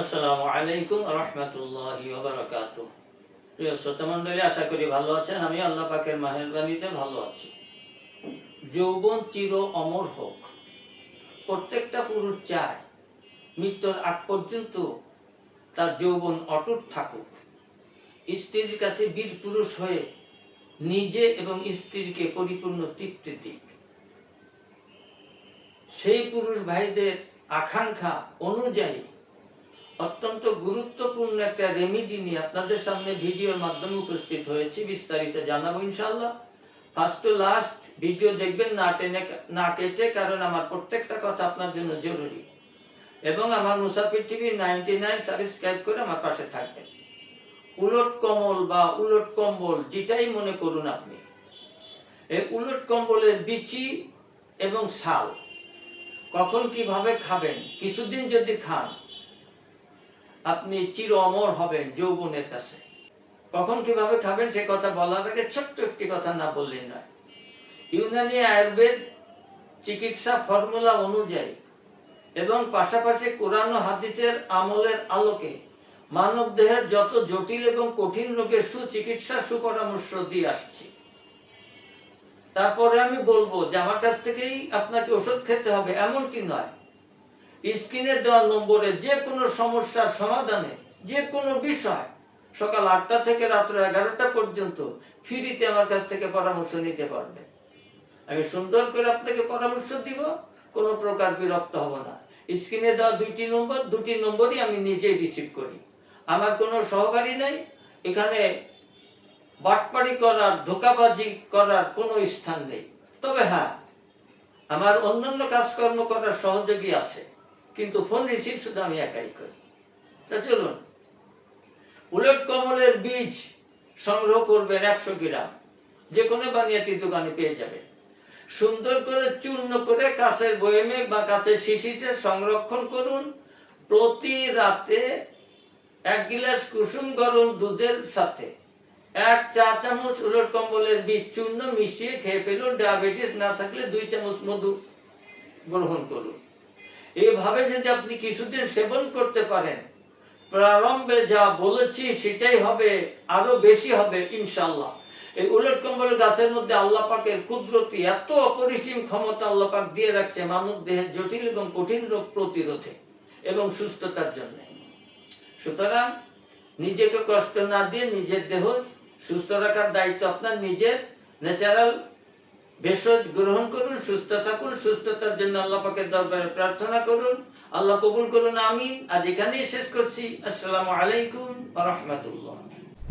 আসসালামু আলাইকুম রহমতুল্লাহি ওবারাকাতু প্রিয় শ্রোতা মণ্ডলী, আশা করি ভালো আছেন। আমি আল্লাহ পাকের মাহেরবানিতে ভালো আছি। যৌবন চির অমর হোক, প্রত্যেকটা পুরুষ চায় মৃত্যুর আগ পর্যন্ত তার যৌবন অটুট থাকুক। স্ত্রীর কাছে বীর পুরুষ হয়ে নিজে এবং স্ত্রীকে পরিপূর্ণ তৃপ্তি দিক। সেই পুরুষ ভাইদের আকাঙ্ক্ষা অনুযায়ী অত্যন্ত গুরুত্বপূর্ণ একটা রেমিডি নিয়ে আপনাদের সামনে ভিডিওর মাধ্যমে উপস্থিত হয়েছি, বিস্তারিত জানাব ইনশাল্লাহ ফার্স্ট টু লাস্ট ভিডিও দেখবেন না টেনে, না কেটে, কারণ আমার প্রত্যেকটা কথা আপনার জন্য জরুরি। এবং আমার মুসাফির টিভি নাইনটি নাইন সাবস্ক্রাইব করে আমার পাশে থাকবেন। উলট কমল বা উলট কম্বল, যেটাই মনে করুন আপনি। এই উলট কম্বলের বিচি এবং শাল, কখন কীভাবে খাবেন, কিছুদিন যদি খান আপনি চির অমর হবেন যৌবনের কাছে। কখন কীভাবে খাবেন সে কথা বলার আগে ছোট্ট একটি কথা না বললেই নয়। ইউনানি আয়ুর্বেদ চিকিৎসা ফর্মুলা অনুযায়ী এবং পাশাপাশি কোরআন হাদিসের আমলের আলোকে মানব দেহের যত জটিল এবং কঠিন রোগের সুচিকিৎসা সুপরামর্শ দিয়ে আসছি। তারপরে আমি বলব যে আমার কাছ থেকেই আপনাকে ওষুধ খেতে হবে, এমনটি নয়। স্ক্রিনে দেওয়া নম্বরে যে কোনো সমস্যার সমাধানে, যে কোনো বিষয়, সকাল আটটা থেকে রাত্র এগারোটা পর্যন্ত ফ্রিতে আমার কাছ থেকে পরামর্শ নিতে পারবে। আমি সুন্দর করে আপনাকে পরামর্শ দিব, কোনো প্রকার বিরক্ত হব না। স্ক্রিনে দেওয়া দুইটি নম্বর, দুটি নম্বরই আমি নিজেই রিসিভ করি। আমার কোনো সহকারী নেই, এখানে বাটপাড়ি করার, ধোকাবাজি করার কোনো স্থান নেই। তবে হ্যাঁ আমার অন্যান্য কাজকর্ম করার সহযোগী আছে। কিন্তু ফোন রিসিভ শুধু আমি একাই করি। তা চলুন, উলট কমলের বীজ সংগ্রহ করবেন একশো গ্রাম। যে কোনো বানিয়াতি দোকানে পেয়ে যাবেন। সুন্দর করে চূর্ণ করে কাছের বয়েমে বা কাছের শিশিতে সংরক্ষণ করুন। প্রতি রাতে এক গিলাস কুসুম গরম দুধের সাথে এক চা চামচ উলট কম্বলের বীজ চূর্ণ মিশিয়ে খেয়ে ফেলুন। ডায়াবেটিস না থাকলে দুই চামচ মধু গ্রহণ করুন। এইভাবে যদি আপনি কিছুদিন সেবন করতে পারেন, প্রারম্ভে যা বলেছি সেটাই হবে, আরও বেশি হবে ইনশাল্লাহ এই উলট কম্বল গাছের মধ্যে আল্লাহ পাকের কুদরতি এত অপরিসীম ক্ষমতা আল্লাহ পাক দিয়ে রাখছে মানব দেহের জটিল এবং কঠিন রোগ প্রতিরোধে এবং সুস্থতার জন্য। সুতরাং নিজেকে কষ্ট না দিয়ে নিজের দেহ সুস্থ রাখার দায়িত্ব আপনার নিজের ন্যাচারাল ভেষজ গ্রহণ করুন, সুস্থ থাকুন, সুস্থতার জন্য আল্লাহ পাকের দরবারে প্রার্থনা করুন। আল্লাহ কবুল করুন আমি আজ এখানেই শেষ করছি। আসসালামু আলাইকুম রহমতুল্লাহ।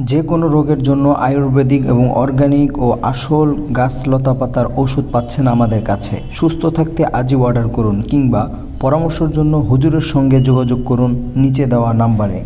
যে কোনো রোগের জন্য আয়ুর্বেদিক এবং অর্গানিক ও আসল গাছ লতাপাতার ওষুধ পাচ্ছেন আমাদের কাছে। সুস্থ থাকতে আজই অর্ডার করুন কিংবা পরামর্শের জন্য হুজুরের সঙ্গে যোগাযোগ করুন নিচে দেওয়া নাম্বারে।